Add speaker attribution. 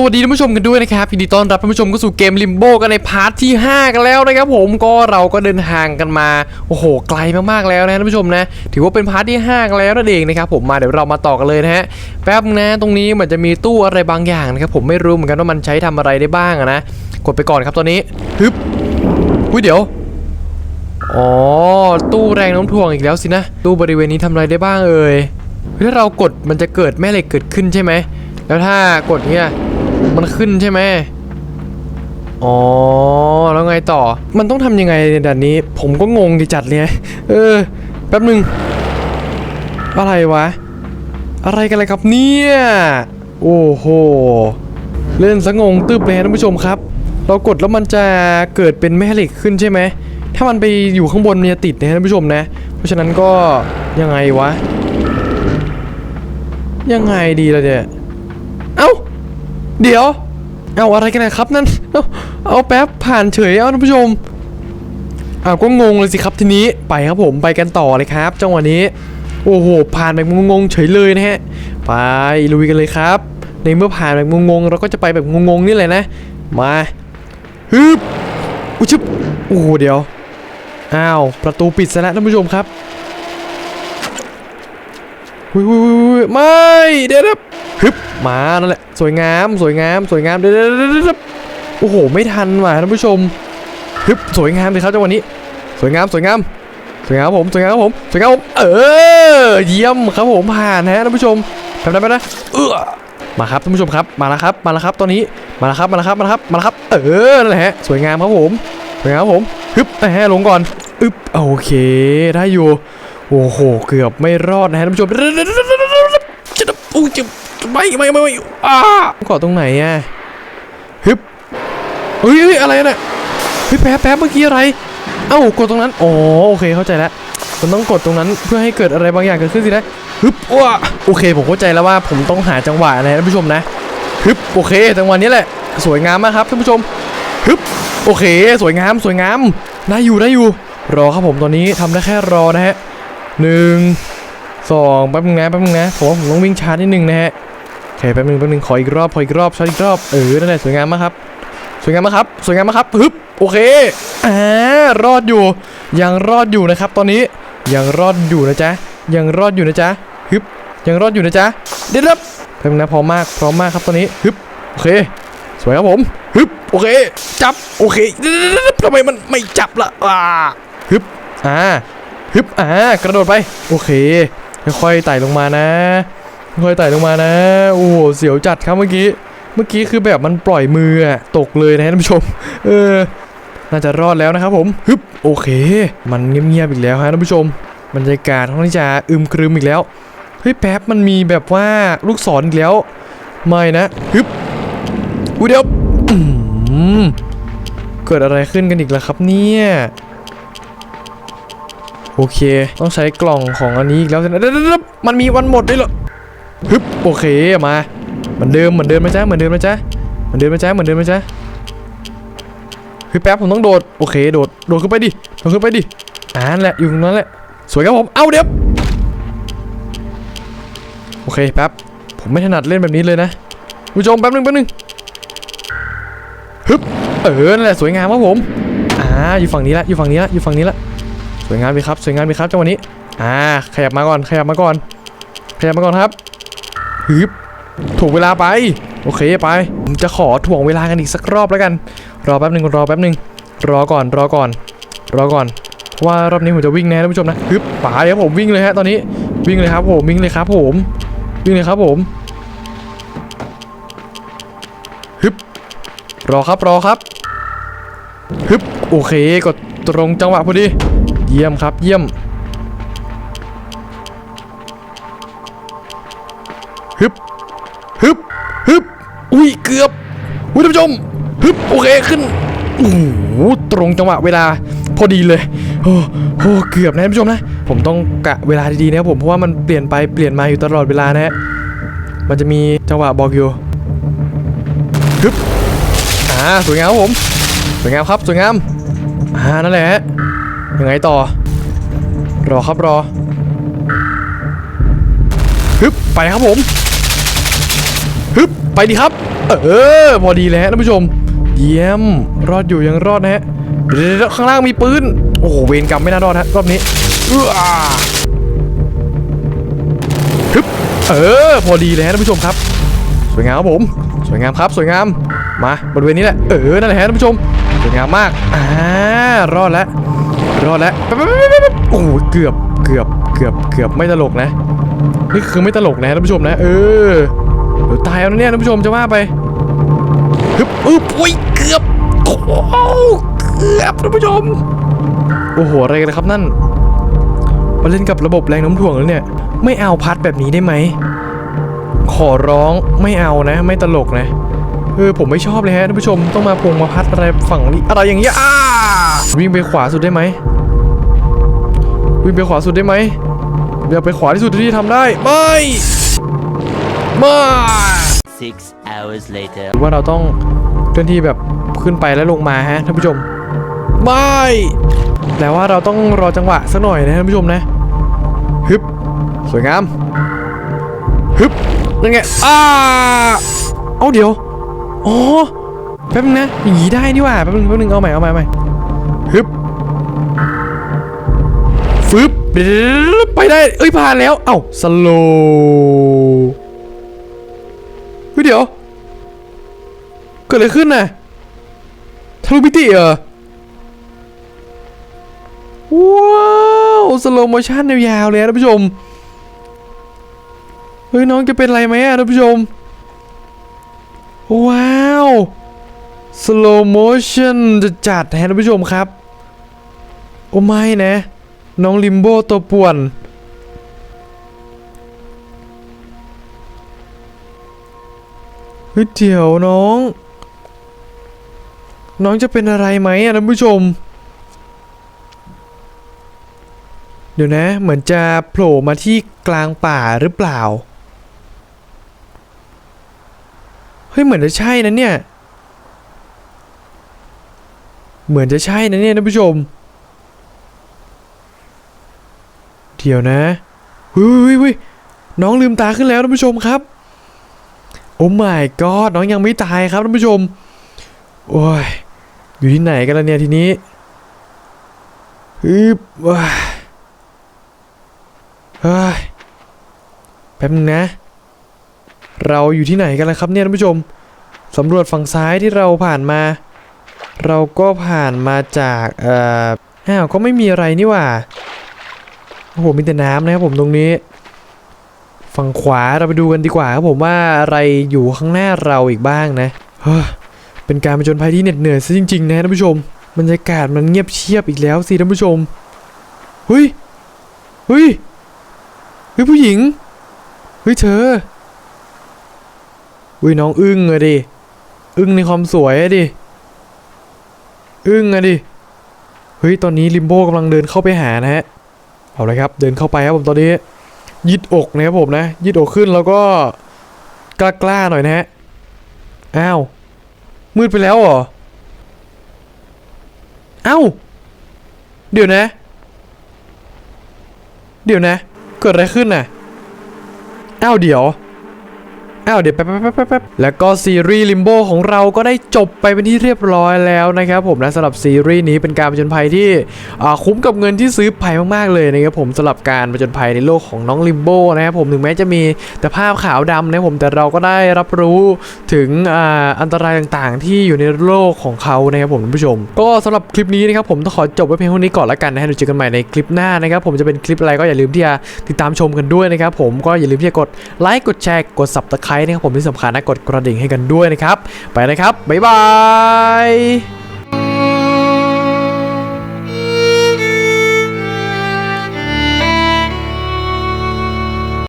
Speaker 1: สวัสดีท่านผู้ชมกันด้วยนะครับยินดีต้อนรับท่านผู้ชมเข้าสู่เกมลิมโบกันในพาร์ทที่ 5 กันแล้วนะครับผมก็เราก็เดินทางกันมาโอ้โหไกลมากๆแล้วนะท่านผู้ชมนะ ถือว่าเป็นพาร์ทที่ 5 กันแล้วนั่นเองนะครับผมมาเดี๋ยวเรามาต่อกันเลยนะฮะแป๊บนะตรงนี้เหมือนจะมีตู้อะไรบางอย่างนะครับผมไม่รู้เหมือนกันว่ามันใช้ทำอะไรได้บ้างอะนะกดไปก่อนครับตอนนี้ฮึบอุ้ยเดี๋ยวอ๋อตู้แรงน้มถ่วงอีกแล้วสินะตู้บริเวณนี้ทำอะไรได้บ้างเอ่ยถ้าเรากดมันจะเกิดแม่เหล็กเกิดขึ้นใช่ไหมแล้วถ้ากดเนี่ย มันขึ้นใช่ไหมอ๋อ แล้วไงต่อ มันต้องทำยังไงในด่านนี้ ผมก็งงดิจัดเลยเออ แป๊บหนึ่งอะไรวะ อะไรกันเลยครับเนี่ย โอ้โห เล่นสงงตึบเลยท่านผู้ชมครับ เรากดแล้วมันจะเกิดเป็นแม่เหล็กขึ้นใช่ไหม ถ้ามันไปอยู่ข้างบนมันจะติดนะท่านผู้ชมนะ เพราะฉะนั้นก็ยังไงวะ ยังไงดีล่ะเนี่ย เอ้า เดี๋ยว เอาอะไรกันนะครับนั่น เอาเอาแป๊บผ่านเฉยเอาท่านผู้ชมอ้าวก็งงเลยสิครับทีนี้ไปครับผมไปกันต่อเลยครับ จังหวะนี้ โอ้โหผ่านแบบงงๆเฉยเลยนะฮะไปลุยกันเลยครับ ในเมื่อผ่านแบบงงๆเราก็จะไปแบบงงๆนี่แหละนะ มาฮึบอุ้ยชึบโอ้โหเดี๋ยวอ้าวประตูปิดซะแล้วท่านผู้ชมครับ อุ้ยอุ้ยอุ้ยไม่เดี๋ยวนะฮึบมานั่นแหละสวยงามสวยงามสวยงามเดี๋ยวเดี๋ยวเดี๋ยวเดี๋ยวโอ้โหไม่ทันว่ะท่านผู้ชมฮึบสวยงามเลยครับจังหวะนี้ สวยงามสวยงามสวยงามผมสวยงามผมสวยงามผมเออเยี่ยมครับผมผ่านนะฮะท่านผู้ชมทำได้ไหมนะเออมาครับท่านผู้ชมครับมาแล้วครับมาแล้วครับตอนนี้มาแล้วครับมาแล้วครับมาแล้วครับมาแล้วครับ เออนั่นแหละฮะสวยงามครับผมสวยงามครับผมฮึบแหมลงก่อนอึบโอเคได้อยู่ โอ้โห เกือบไม่รอดนะฮะท่านผู้ชมจะอุ้จะไม่ไม่ไม่ไม่อ้าเกาะตรงไหนอะฮึบเฮ้ยอะไรน่ะเฮ้ยแป๊บแป๊บเมื่อกี้อะไร เอ้ากดตรงนั้น อ๋อ โอเค เข้าใจแล้วมันต้องกดตรงนั้นเพื่อให้เกิดอะไรบางอย่างเกิดขึ้นสินะฮึบว้าโอเค ผมเข้าใจแล้วว่าผมต้องหาจังหวะนะท่านผู้ชมนะฮึบโอเค จังหวะนี้แหละ สวยงามมากครับท่านผู้ชมฮึบโอเค สวยงาม สวยงามได้อยู่ได้อยู่ รอครับผมตอนนี้ทำได้แค่รอนะฮะ หนึ่งสองแป๊บนึงนะแป๊บนึงนะผมว่าผมต้องวิ่งช้านิดนึงนะฮะโอเคแป๊บนึงแป๊บนึงขออีกรอบขออีกรอบช้าอีกรอบเออนั่นแหละสวยงามมากครับสวยงามมากครับสวยงามมากครับฮึบโอเคอ่ารอดอยู่ ยังรอดอยู่นะครับ ตอนนี้ยังรอดอยู่นะจ๊ะยังรอดอยู่นะจ๊ะฮึบยังรอดอยู่นะจ๊ะเดี๋ยวรับแป๊บนึงนะพร้อมมากพร้อมมากครับตอนนี้ฮึบโอเคสวยครับผมฮึบโอเค จับโอเคทำไมมันไม่จับล่ะอ่าฮึบอ่า ฮึบอ่ากระโดดไป โอเค ค่อยๆไต่ลงมานะ ค่อยๆไต่ลงมานะ โอ้โหเสียวจัดครับเมื่อกี้ เมื่อกี้คือแบบมันปล่อยมืออะตกเลยนะท่านผู้ชม เออ น่าจะรอดแล้วนะครับผม ฮึบ โอเค มันเงียบๆอีกแล้วฮะท่านผู้ชม บรรยากาศค่อนข้างจะอึมครึมอีกแล้ว เฮ้ยแป๊บมันมีแบบว่าลูกศรอีกแล้ว ไม่นะ ฮึบอุ้ยเดี๋ยวเกิดอะไรขึ้นกันอีกล่ะครับเนี่ย โอเค ต้องใช้กล่องของอันนี้อีกแล้วนะเดี๋ยวมันมีวันหมดด้วยเหรอฮึบโอเคมาเหมือนเดิมเหมือนเดิมไหมจ๊ะเหมือนเดิมไหมจ๊ะเหมือนเดิมไหมจ๊ะเหมือนเดิมไหมจ๊ะเฮ้ยแป๊บผมต้องโดดโอเคโดดโดดขึ้นไปดิโดดขึ้นไปดิอ่านั่นแหละอยู่ตรงนั้นแหละสวยครับผมเอาเดี๋ยวโอเคแป๊บผมไม่ถนัดเล่นแบบนี้เลยนะผู้ชมแป๊บนึงแป๊บนึงฮึบเออนั่นแหละสวยงามครับผมอ่าอยู่ฝั่งนี้ละอยู่ฝั่งนี้ละอยู่ฝั่งนี้ละ สวยงามดีครับสวยงามดีครับจังหวะนี้อ่าขยับมาก่อนขยับมาก่อนขยับมาก่อนครับฮึบถ่วงเวลาไป โอเคไปผมจะขอถ่วงเวลากันอีกสักรอบแล้วกัน รอแป๊บหนึ่งรอแป๊บหนึ่งรอก่อนรอก่อน รอก่อนเพราะว่ารอบนี้ผมจะวิ่งแนะท่านผู้ชมนะฮึบป๋าเดี๋ยวผมวิ่งเลยฮะตอนนี้วิ่งเลยครับผมวิ่งเลยครับผมวิ่งเลยครับผมฮึบรอครับรอครับฮึบโอเคกดตรงจังหวะพอดี เยี่ยมครับ เยี่ยมฮึบฮึบฮึบอุ้ยเกือบอุ้ยท่านผู้ชมฮึบโอเคขึ้นโอ้โหตรงจังหวะเวลาพอดีเลยโอ้โหเกือบนะท่านผู้ชมนะ ผมต้องกะเวลาดีๆนะผมเพราะว่ามันเปลี่ยนไปเปลี่ยนมาอยู่ตลอดเวลานะฮะมันจะมีจังหวะบอกอยู่ฮึบอ่าสวยงามครับผมสวยงามครับสวยงามอ่านั่นแหละฮะ ยังไงต่อ รอครับรอฮึบไปครับผมฮึบไปดีครับ เออ พอดีเลยฮะท่านผู้ชม เยี่ยม รอดอยู่ยังรอดนะฮะเดี๋ยวข้างล่างมีปืน โอ้โห เวรกรรมไม่น่ารอดฮะรอบนี้เออฮึบเออ พอดีเลยฮะท่านผู้ชมครับ สวยงามครับผม สวยงามครับ สวยงาม มาบริเวณนี้แหละ เออ นั่นแหละฮะท่านผู้ชม สวยงามมาก อ่า รอดแล้ว รอดแล้วโอ้เกือบเกือบเกือบเกือบไม่ตลกนะ นี่คือไม่ตลกนะท่านผู้ชมนะ เออเดี๋ยวตายเอานะเนี่ยท่านผู้ชมจะว่าไปฮึบอึบอุ้ยเกือบโอ้เกือบท่านผู้ชมโอ้โหอะไรกันครับนั่นมาเล่นกับระบบแรงน้มถ่วงแล้วเนี่ย ไม่เอาพัดแบบนี้ได้ไหมขอร้องไม่เอานะ ไม่ตลกนะเออผมไม่ชอบเลยฮะท่านผู้ชมต้องมาพวงมาพัดอะไรฝั่งนี้อะไรอย่างเงี้ยอ้า วิ่งไปขวาสุดได้ไหมวิ่งไปขวาสุดได้ไหมเดี๋ยวไปขวาที่สุดที่ทำได้ไม่ไม่
Speaker 2: Six hours later.
Speaker 1: หรือว่าเราต้องเคลื่อนที่แบบขึ้นไปแล้วลงมาฮะท่านผู้ชมไม่แต่ว่าเราต้องรอจังหวะสักหน่อยนะท่านผู้ชมนะฮึบสวยงามฮึบนั่นไงอ้าเอาเดี๋ยวอ๋อแป๊บนึงนะอย่างนี้ได้นี่หว่าแป๊บนึงแป๊บนึงเอาใหม่เอาใหม่เอาใหม่ ฮึบฟึบไปได้ เอ้ยผ่านแล้ว เอ้าสโลเฮ้ยเดี๋ยว เกิดอะไรขึ้นน่ะทะลุมิติเหรอ ว้าวสโลโมชั่นยาวๆเลยนะท่านผู้ชม เฮ้ยน้องจะเป็นอะไรไหมอะท่านผู้ชม ว้าว สโลโมชั่นจะจัดแทนท่านผู้ชมครับ โอ้ไม่นะ น้องลิมโบตัวป่วน เฮ้ยเดี๋ยวน้อง น้องจะเป็นอะไรไหมอะท่านผู้ชม เดี๋ยวนะ เหมือนจะโผล่มาที่กลางป่าหรือเปล่า เฮ้ยเหมือนจะใช่นะเนี่ย เหมือนจะใช่นะเนี่ยท่านผู้ชม เดี๋ยวนะเฮ้ยเฮ้ยเฮ้ยน้องลืมตาขึ้นแล้วท่านผู้ชมครับ โอ้ my god น้องยังไม่ตายครับท่านผู้ชม โอ้ย อยู่ที่ไหนกันล่ะเนี่ยทีนี้ฮึบว้าเฮ้ยแป๊บนึงนะ เราอยู่ที่ไหนกันล่ะครับเนี่ยท่านผู้ชมสำรวจฝั่งซ้ายที่เราผ่านมา เราก็ผ่านมาจากเอ่ออ้าวก็ไม่มีอะไรนี่หว่า โอ้โหมีแต่น้ำนะครับผมตรงนี้ ฝั่งขวาเราไปดูกันดีกว่าครับผมว่าอะไรอยู่ข้างหน้าเราอีกบ้างนะเฮ้ยเป็นการผจญภัยที่เหน็ดเหนื่อยซะจริงๆนะท่านผู้ชมบรรยากาศมันเงียบเชียบอีกแล้วสิท่านผู้ชมเฮ้ยเฮ้ยเฮ้ยผู้หญิงเฮ้ยเธอเฮ้ยน้องอึ้งอะดิอึ้งในความสวยอะดิอึ้งอะดิเฮ้ยตอนนี้ลิมโบกำลังเดินเข้าไปหานะฮะ เอาเลยครับ เดินเข้าไปครับผมตอนนี้ยืดอกนะครับผมนะยืดอกขึ้นแล้วก็กล้ากล้าๆหน่อยนะฮะอ้าวมืดไปแล้วเหรออ้าวเดี๋ยวนะ เดี๋ยวนะ เกิดอะไรขึ้นน่ะอ้าวเดี๋ยว อ้าวเดี๋ยวแป๊บแป๊บแป๊บแป๊บแแล้วก็ซีรีส์ลิมโบของเราก็ได้จบไปเป็นที่เรียบร้อยแล้วนะครับผมนะสำหรับซีรีส์นี้เป็นการผจญภัยที่คุ้มกับเงินที่ซื้อไปมากๆเลยนะครับผมสำหรับการผจญภัยในโลกของน้องลิมโบนะครับผมถึงแม้จะมีแต่ภาพขาวดำนะครับผมแต่เราก็ได้รับรู้ถึงอ,อันตรายต่างๆ ที่อยู่ในโลกของเขานะครับผมท่านผู้ชม ก็สำหรับคลิปนี้นะครับผมต้องขอจบไว้เพียงเท่านี้ก่อนละกันนะฮะเดี๋ยวเจอกันใหม่ในคลิปหน้านะครับผมจะเป็นคลิปอะไรก็อย่าลืมที่จะติดตามชมกันด้วยนะครับผมก็อย่าลืมที่จะกดไลค์กดแชร์กด subscribe นะครับผมที่สำคัญนะกดกระดิ่งให้กันด้วยนะครับ ไปนะครับ บ๊ายบาย